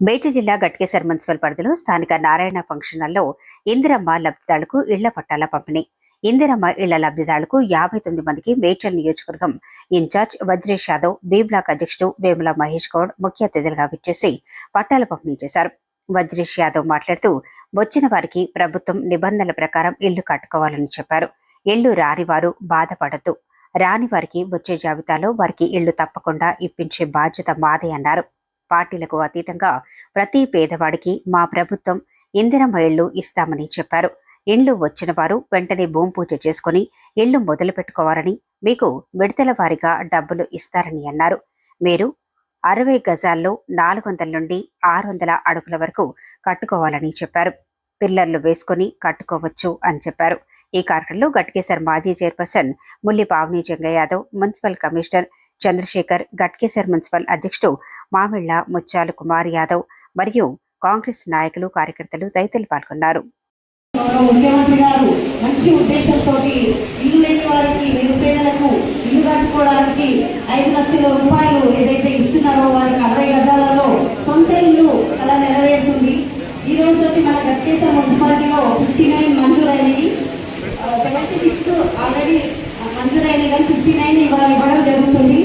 మేడ్చల్ జిల్లా గట్కేసర్ మున్సిపల్ పరిధిలో స్థానిక నారాయణ ఫంక్షన్ హాల్లో ఇందిరమ్మ లబ్ధిదారులకు ఇళ్ళ పట్టాల పంపిణీ. ఇందిరమ్మ ఇళ్ళ లబ్ధిదారులకు యాభై తొమ్మిది మందికి మేడ్చల్ నియోజకవర్గం incharge Vajresh Yadav B block అధ్యక్షుడు వేముల మహేష్ గౌడ్ ముఖ్య అతిథులుగా విచ్చేసి పట్టాల పంపిణీ చేశారు. వజ్రేష్ యాదవ్ మాట్లాడుతూ వచ్చిన వారికి ప్రభుత్వం నిబంధనల ప్రకారం ఇల్లు కట్టుకోవాలని చెప్పారు. ఇల్లు రాని వారు బాధపడద్దు. రాని వారికి వచ్చే జాబితాలో వారికి ఇల్లు తప్పకుండా ఇప్పించే బాధ్యత మాదే అన్నారు. పార్టీలకు అతీతంగా ప్రతి పేదవాడికి మా ప్రభుత్వం ఇందిరమ్మ ఇళ్ళు ఇస్తామని చెప్పారు. ఇండ్లు వచ్చిన వారు వెంటనే భూమి పూజ చేసుకుని ఇళ్ళు మొదలు పెట్టుకోవాలని మీకు విడతల వారిగా డబ్బులు ఇస్తారని అన్నారు. మీరు అరవై గజాల్లో నాలుగు వందల నుండి ఆరు వందల అడుగుల వరకు కట్టుకోవాలని చెప్పారు. పిల్లర్లు వేసుకుని కట్టుకోవచ్చు అని చెప్పారు. ఈ కార్యక్రమంలో గట్కేసర్ మాజీ chairperson Mulli Pavani Janga Yadav municipal commissioner Chandrashekar Ghatkesar municipal అధ్యక్షుడు మామిళ్ళ ముత్యాలు కుమార్ యాదవ్ మరియు కాంగ్రెస్ నాయకులు కార్యకర్తలు తదితరులు పాల్గొన్నారు. ముఖ్యమంత్రి గారు మంచి ఉద్దేశంతో ఇల్లు లేని వారికి నిరుపేదలకు ఇల్లు కట్టుకోవడానికి ఐదు లక్షల రూపాయలు ఏదైతే ఇస్తున్నారో వారికి అరవై గజాలలో సొంత ఇల్లు అలా నెరవేరుతుంది ఈ రోజు మన గట్కేశ్వర మున్సిపాలిటీలో ఫిఫ్టీ నైన్ మంజూరైనవి సెవెంటీ సిక్స్ ఆల్రెడీ మంజూరైనవి కానీ ఫిఫ్టీ నైన్ ఇవాళ ఇవ్వడం జరుగుతుంది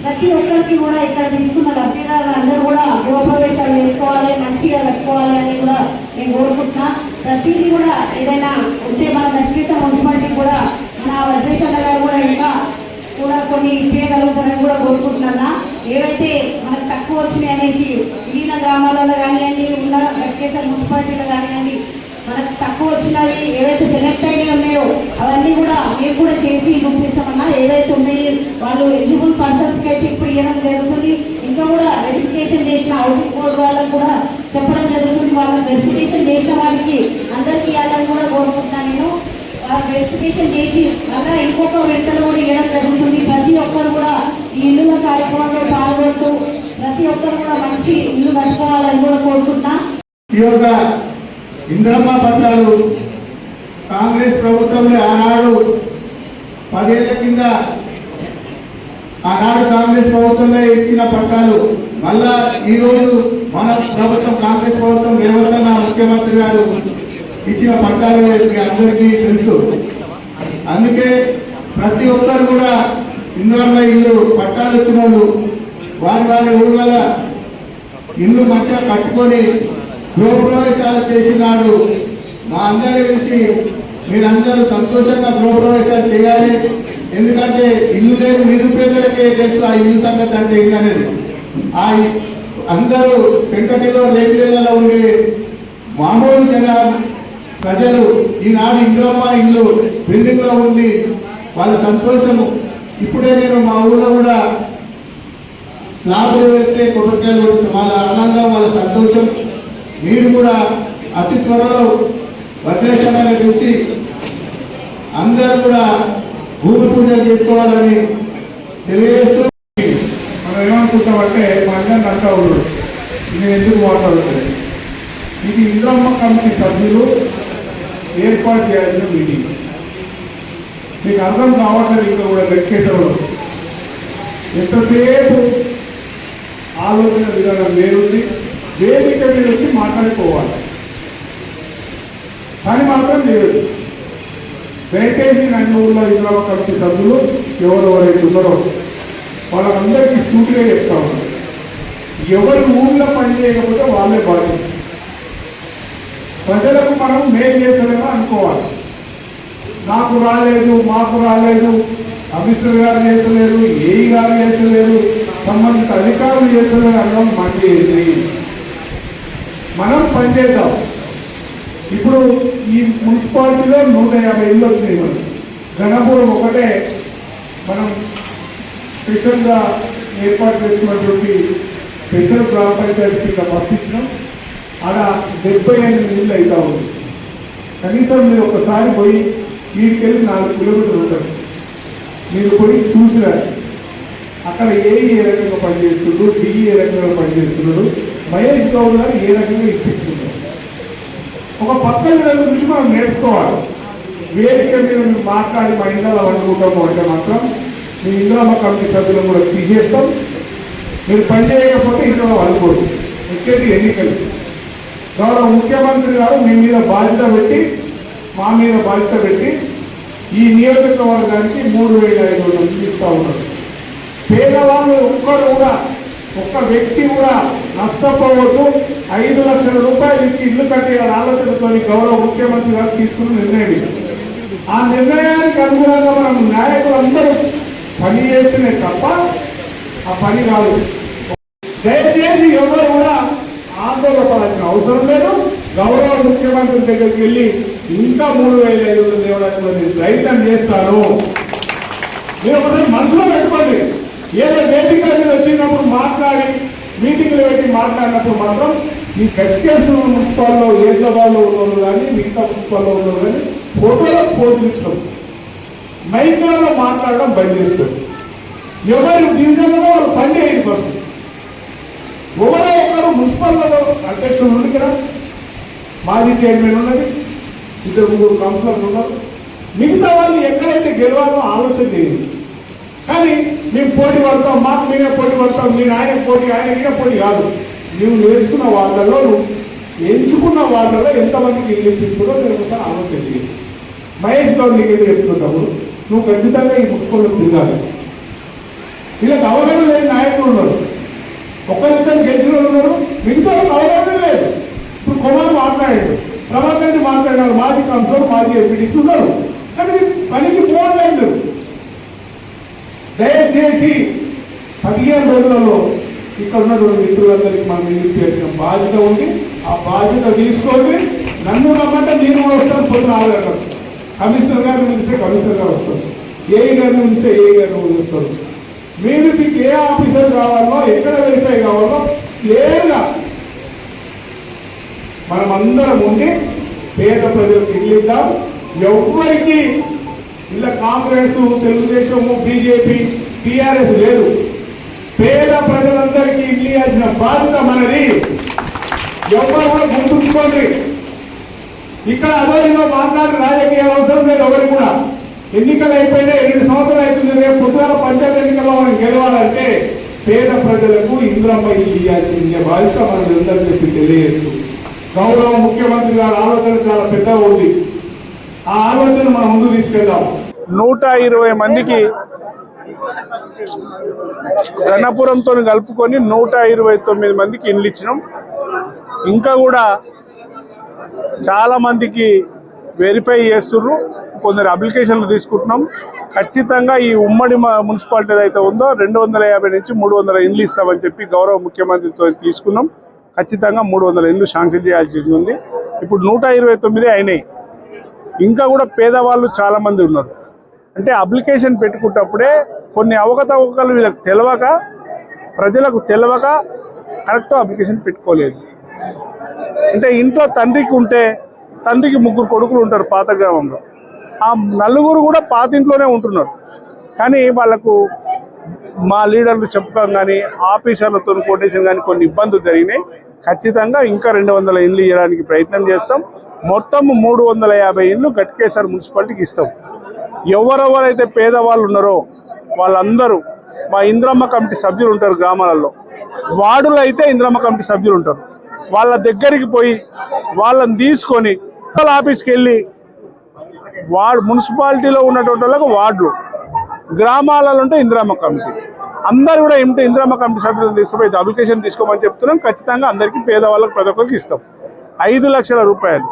ప్రతి ఒక్కరికి కూడా ఇక్కడ తీసుకున్న లబ్ధిదారులు అందరూ కూడా గృహప్రవేశాలు చేసుకోవాలి చేసుకోవాలని కూడా నేను కోరుకుంటున్నా. ప్రతిదీ కూడా ఏదైనా ఉంటే మన దక్షిణ మున్సిపాలిటీ కూడా మన వజ్రేశ్వర గారు కూడా ఇంకా కూడా కొన్ని చేయగలుగుతారని కూడా కోరుకుంటున్నా ఏవైతే మనకు తక్కువ వచ్చినాయి అనేసి మిగిలిన గ్రామాలలో కానివ్వండి ఉన్న వెంకటేశ్వర మున్సిపాలిటీలో కానివ్వండి మనకు తక్కువ వచ్చినవి ఏవైతే సెలెక్ట్ అయినవి ఉన్నాయో అవన్నీ కూడా మేము కూడా చేసి చూపిస్తామన్నా. ఏవైతే ఉన్నాయి వాళ్ళు ఎలిజిబుల్ పర్సన్స్కి అయితే ఇప్పుడు ఇవ్వడం జరుగుతుంది. ఇంకా కూడా వెరిఫికేషన్ చేసిన హౌసింగ్ బోర్డు వాళ్ళకు కూడా చెప్పడం జరుగుతుంది. వాళ్ళ వెరిఫికేషన్ చేసిన వాళ్ళకి అందరికీ ఇవ్వాలని కూడా కోరుకుంటున్నాను నేను. వాళ్ళ వెరిఫికేషన్ చేసి అలా ఇంకొక వెంటలో కూడా ఇవ్వడం జరుగుతుంది. ప్రతి ఒక్కరు కూడా ఈ ఇల్లుల కార్యక్రమంలో పాల్గొంటూ ప్రతి ఒక్కరు కూడా మంచి ఇల్లు కట్టుకోవాలని కూడా కోరుకుంటున్నా. ఈ యొక్క ఇంద్రమ్మ పట్టాలు కాంగ్రెస్ ప్రభుత్వంలో ఆనాడు పదేళ్ళ కింద ఆనాడు కాంగ్రెస్ ప్రభుత్వమే ఇచ్చిన పట్టాలు. మళ్ళా ఈరోజు మన ప్రభుత్వం కాంగ్రెస్ ప్రభుత్వం నిలబడుతున్న ముఖ్యమంత్రి గారు ఇచ్చిన పట్టాలు అందరికీ తెలుసు. అందుకే ప్రతి ఒక్కరు కూడా ఇందులో ఇల్లు పట్టాలు ఇచ్చిన వాళ్ళు వారి వారి ఊళ్ళ ఇల్లు మంచిగా కట్టుకొని గృహప్రవేశాలు చేసినాడు. మా అందరి కలిసి మీరందరూ సంతోషంగా గృహప్రవేశాలు చేయాలి. ఎందుకంటే ఇల్లు లేని నిరుపేదలకే తెలుసు ఆ ఇల్లు సంగతి అంటే ఏంటనేది ఆ అందరూ పెంకటిలో రేకులలో ఉండే మామూలు జన ప్రజలు ఈనాడు ఇంద్రమ్మ ఇల్లు బిల్డింగ్లో ఉండి వాళ్ళ సంతోషము. ఇప్పుడే నేను మా ఊళ్ళో కూడా స్లాబులు వేస్తే కొబ్బరికాయలు వాళ్ళ ఆనందం వాళ్ళ సంతోషం. మీరు కూడా అతి త్వరలో వజ్రేశ్వరాన్ని చూసి అందరూ కూడా భూమి పూజ చేసుకోవాలని తెలియజేస్తూ మనం ఏమనుకుంటామంటే మా అందరిని అంటా ఉన్నాడు నేను ఎందుకు మాట్లాడుతున్నాను? ఇది ఇంద్రమ్మ కమిటీ సభ్యులు ఏర్పాటు చేయాల్సిన మీటింగ్. మీకు అర్థం కావట్లేదు ఇంకా కూడా వెంకటేశ్వరరావు ఎంతసేపు ఆలోచన విధానం వేరుంది వేదిక మీద వచ్చి మాట్లాడుకోవాలి. కానీ మాత్రం లేదు దయచేసి నన్ను ఊళ్ళో ఇందులో కమిటీ సభ్యులు ఎవరెవరైతే ఉన్నారో వాళ్ళందరికీ సూటిగా చెప్తా ఉన్నాను ఎవరు ఊళ్ళో పని చేయకపోతే వాళ్ళే బాధ్యత. ప్రజలకు మనం మేలు చేస్తామని అనుకోవాలి. నాకు రాలేదు మాకు రాలేదు కమిషనర్ గారు చేస్తలేరు ఏఈ గారు చేస్తలేరు సంబంధిత అధికారులు చేస్తలేరు అనడం మంచి మనం పనిచేద్దాం ఇప్పుడు ఈ మున్సిపాలిటీలో నూట యాభై ఇళ్ళు వచ్చినాయి మనం ఘనపురం ఒకటే మనం స్పెషల్గా ఏర్పాటు చేసినటువంటి స్పెషల్ గ్రామ పంచాయతీ కింద పంపించినాం. ఆడ డెబ్బై ఎనిమిది ఇళ్ళు అవుతా ఉంది. కనీసం మీరు ఒకసారి పోయి వీటికెళ్ళి నాలుగు కిలోమీటర్లు ఉంటుంది మీరు పోయి చూసినారు అక్కడ ఏ ఏ రకంగా పనిచేస్తున్నారు డి ఏ రకంగా పనిచేస్తున్నారు మహేష్ గౌడ్ గారు ఏ రకంగా ఇప్పిస్తున్నారు ఒక పక్కన నుంచి మనం నేర్చుకోవాలి. వేదిక మీద మాట్లాడి మా ఇంట్లో వండుకుంటాము అంటే మాత్రం మీ ఇంట్లో మా కమిటీ సభ్యులను కూడా తీసేస్తాం. మీరు పని చేయకపోతే ఇంట్లో అనుకోరు వచ్చేది ఎన్నికలు. గౌరవ ముఖ్యమంత్రి గారు మీ మీద బాధ్యత పెట్టి మా మీద బాధ్యత పెట్టి ఈ నియోజకవర్గానికి మూడు వేల ఐదు వందలు ఇస్తా ఉన్నారు. పేదవాళ్ళు ఒక్కరు కూడా ఒక్క వ్యక్తి కూడా నష్టపోవద్దు. ఐదు లక్షల రూపాయలు ఇచ్చి ఇల్లు కట్టే ఆలోచనతో గౌరవ ముఖ్యమంత్రి గారు తీసుకున్న నిర్ణయం ఆ నిర్ణయానికి అనుగుణంగా మనం నాయకులందరూ పని చేస్తేనే తప్ప ఆ పని రాదు. దయచేసి ఎవరు కూడా ఆందోళన పడాల్సిన అవసరం లేదు. గౌరవ ముఖ్యమంత్రి దగ్గరికి వెళ్ళి ఇంకా మూడు వేల ఐదు వందల తేవడానికి ప్రయత్నం చేస్తారు. మీరు ఒకసారి మనసులో పెట్టుకోండి. ఏదో వేదిక మీద వచ్చినప్పుడు మాట్లాడి మీటింగ్లు పెట్టి మాట్లాడినప్పుడు మాత్రం ఈ కట్టేసిన మున్సిపాల్లో హైదరాబాద్లో ఉన్నవాళ్ళు కానీ మిగతా మున్సిపాల్లో ఉన్నవాళ్ళు కానీ ఫోటోలో పోషించడం ఇస్తాం మాట్లాడడం బంద్ చేస్తాం ఎవరు డివిజన్లో వాళ్ళు పని చేయని పరిస్థితి. ఎవరో ఒకరు మున్సిపల్లో అధ్యక్షులు ఉంది కదా మాజీ చైర్మన్ ఉన్నది ఇద్దరు ముగ్గురు కౌన్సిలర్లు ఉన్నారు. మిగతా వాళ్ళు ఎక్కడైతే గెలవాలో ఆలోచన చేయండి. కానీ మేము పోటీ పడతాం మాకు మీరే పోటీ పడతాం నేను ఆయన పోటీ ఆయన ఈయన పోటీ కాదు. నువ్వు నేర్చుకున్న వాళ్ళలో నువ్వు ఎంచుకున్న వాళ్ళలో ఎంతమందికి ఇల్లు ఇప్పించుకుంటో మీరు ఒకసారి ఆలోచించి మహేష్ గౌడ్ నీకు ఏదో చెప్తుంటావు నువ్వు ఖచ్చితంగా ఈ పుస్తకంలో తిరగాలి. ఇలా అవగాహన లేని నాయకులు ఉన్నారు. ఒక్కరిద్దరు గెలిచిన ఉన్నారు. మిగతా అవగాహన లేదు. ఇప్పుడు కుమార్ మాట్లాడాడు. ప్రభాకర్ మాట్లాడినారు మాజీ కౌన్సిలర్ మాజీ ఎంపీటీస్ ఉన్నారు. కానీ పనికి ఫోన్ లేదు. దయచేసి పదిహేను రోజులలో ఇక్కడ ఉన్నటువంటి మిత్రులందరికీ మనం నిలిపి పెట్టిన బాధ్యత ఉంది. ఆ బాధ్యత తీసుకొని నన్ను రమ్మంటే నేను కూడా వస్తాను పొద్దున ఆరు గంటలకు. కమిషనర్ గారిని పిలిస్తే కమిషనర్ గారు వస్తారు. ఏ గారిని పిలిస్తే ఏ గారిని వస్తారు మీరు మీకు ఏ ఆఫీసర్ కావాలో ఎక్కడ వెరిఫై కావాలో లేదా మనమందరం ఉండి పేద ప్రజలకు ఇల్లు ఇద్దాం. ఇలా కాంగ్రెస్ తెలుగుదేశము బీజేపీ టీఆర్ఎస్ లేదు పేద ప్రజలందరికీ ఇల్లు ఇవ్వాల్సిన బాధ్యత మనది. ఎవరు కూడా గుర్తుంచుకోండి ఇక్కడ అదోరిగా మాట్లాడిన రాజకీయాలు అవసరం లేదు ఎవరు కూడా. ఎన్నికలు అయిపోయినా ఎనిమిది సంవత్సరాలు అవుతుంది రేపు పొద్దున పంచాయతీ ఎన్నికల్లో మనం గెలవాలంటే పేద ప్రజలకు ఇంద్రమ్మ ఇల్లు ఇవ్వాల్సిందే బాధ్యత మనం అందరూ చెప్పి తెలియజేస్తూ. గౌరవ ముఖ్యమంత్రి గారి ఆలోచన చాలా పెద్దగా ఉంది. ఆ ఆలోచన మనం ముందు తీసుకెళ్దాం. నూట ఇరవై మందికి గణపురంతో కలుపుకొని నూట ఇరవై తొమ్మిది మందికి ఇండ్లు ఇచ్చినాం. ఇంకా కూడా చాలా మందికి వెరిఫై చేస్తున్నారు కొందరు అప్లికేషన్లు తీసుకుంటున్నాం. ఖచ్చితంగా ఈ ఉమ్మడి మున్సిపాలిటీ ఏదైతే ఉందో రెండు వందల యాభై నుంచి మూడు వందల ఇండ్లు ఇస్తామని చెప్పి గౌరవ ముఖ్యమంత్రితో తీసుకున్నాం. ఖచ్చితంగా మూడు వందల ఇండ్లు శాంక్షన్ చేయాల్సి ఉంది. ఇప్పుడు నూట ఇరవై తొమ్మిది అయినాయి. ఇంకా కూడా పేదవాళ్ళు చాలామంది ఉన్నారు. అంటే అప్లికేషన్ పెట్టుకున్నప్పుడే కొన్ని అవకతవకలు వీళ్ళకి తెలియక ప్రజలకు తెలియక కరెక్ట్ అప్లికేషన్ పెట్టుకోలేదు. అంటే ఇంట్లో తండ్రికి ఉంటే తండ్రికి ముగ్గురు కొడుకులు ఉంటారు పాత గ్రామంలో. ఆ నలుగురు కూడా పాత ఇంట్లోనే ఉంటున్నారు. కానీ వాళ్ళకు మా లీడర్లు చెప్పుకోం కానీ ఆఫీసర్లతో కొటేషన్ కానీ కొన్ని ఇబ్బందులు జరిగినాయి. ఖచ్చితంగా ఇంకా రెండు వందల ఇండ్లు ఇవ్వడానికి ప్రయత్నం చేస్తాం. మొత్తం మూడు వందల యాభై ఇండ్లు గట్కేశ్వర్ మున్సిపాలిటీకి ఇస్తాం. ఎవరెవరైతే పేదవాళ్ళు ఉన్నారో వాళ్ళందరూ మా ఇంద్రమ్మ కమిటీ సభ్యులు ఉంటారు గ్రామాలలో. వార్డులు అయితే ఇంద్రమ్మ కమిటీ సభ్యులు ఉంటారు. వాళ్ళ దగ్గరికి పోయి వాళ్ళని తీసుకొని వాళ్ళ ఆఫీస్కి వెళ్ళి వార్డ్ మున్సిపాలిటీలో ఉన్నటువంటి వాళ్ళకు వార్డులు. గ్రామాలలో ఉంటే ఇంద్రమ్మ కమిటీ. అందరు కూడా ఏమిటి ఇంద్రమ్మ కమిటీ సభ్యులు తీసుకుపోయి అప్లికేషన్ తీసుకోమని చెప్తున్నాం. ఖచ్చితంగా అందరికీ పేదవాళ్ళకి ప్రతి ఒక్కరికి ఇస్తాం. ఐదు లక్షల రూపాయలు.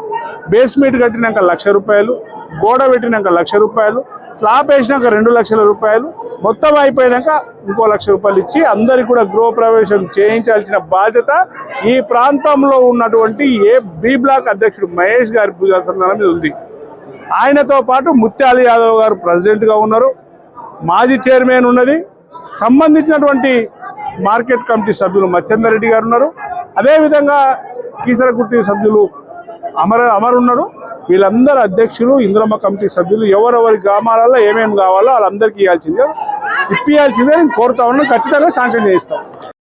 బేస్మెంట్ కట్టినాక లక్ష రూపాయలు. గోడ పెట్టినాక లక్ష రూపాయలు స్లాబ్ వేసినాక రెండు లక్షల రూపాయలు మొత్తం అయిపోయినాక ఇంకో లక్ష రూపాయలు ఇచ్చి అందరికి కూడా గృహప్రవేశం చేయించాల్సిన బాధ్యత ఈ ప్రాంతంలో ఉన్నటువంటి ఏ బి బ్లాక్ అధ్యక్షుడు మహేష్ గారి భుజాసనం మీద ఉంది. ఆయనతో పాటు ముత్యాల యాదవ్ గారు ప్రెసిడెంట్గా ఉన్నారు. మాజీ చైర్మన్ ఉన్నది. సంబంధించినటువంటి మార్కెట్ కమిటీ సభ్యులు మచ్చందర్ రెడ్డి గారు ఉన్నారు. అదేవిధంగా కీసరకుట్టి సభ్యులు అమర అమర్ ఉన్నారు. వీళ్ళందరూ అధ్యక్షులు ఇంద్రమ్మ కమిటీ సభ్యులు ఎవరెవరి గ్రామాలలో ఏమేమి కావాలో వాళ్ళందరికీ ఇవ్వాల్సిందే ఇప్పియాల్సిందే నేను కోరుతా ఉన్నాను. ఖచ్చితంగా శాంక్షన్ చేయిస్తాం.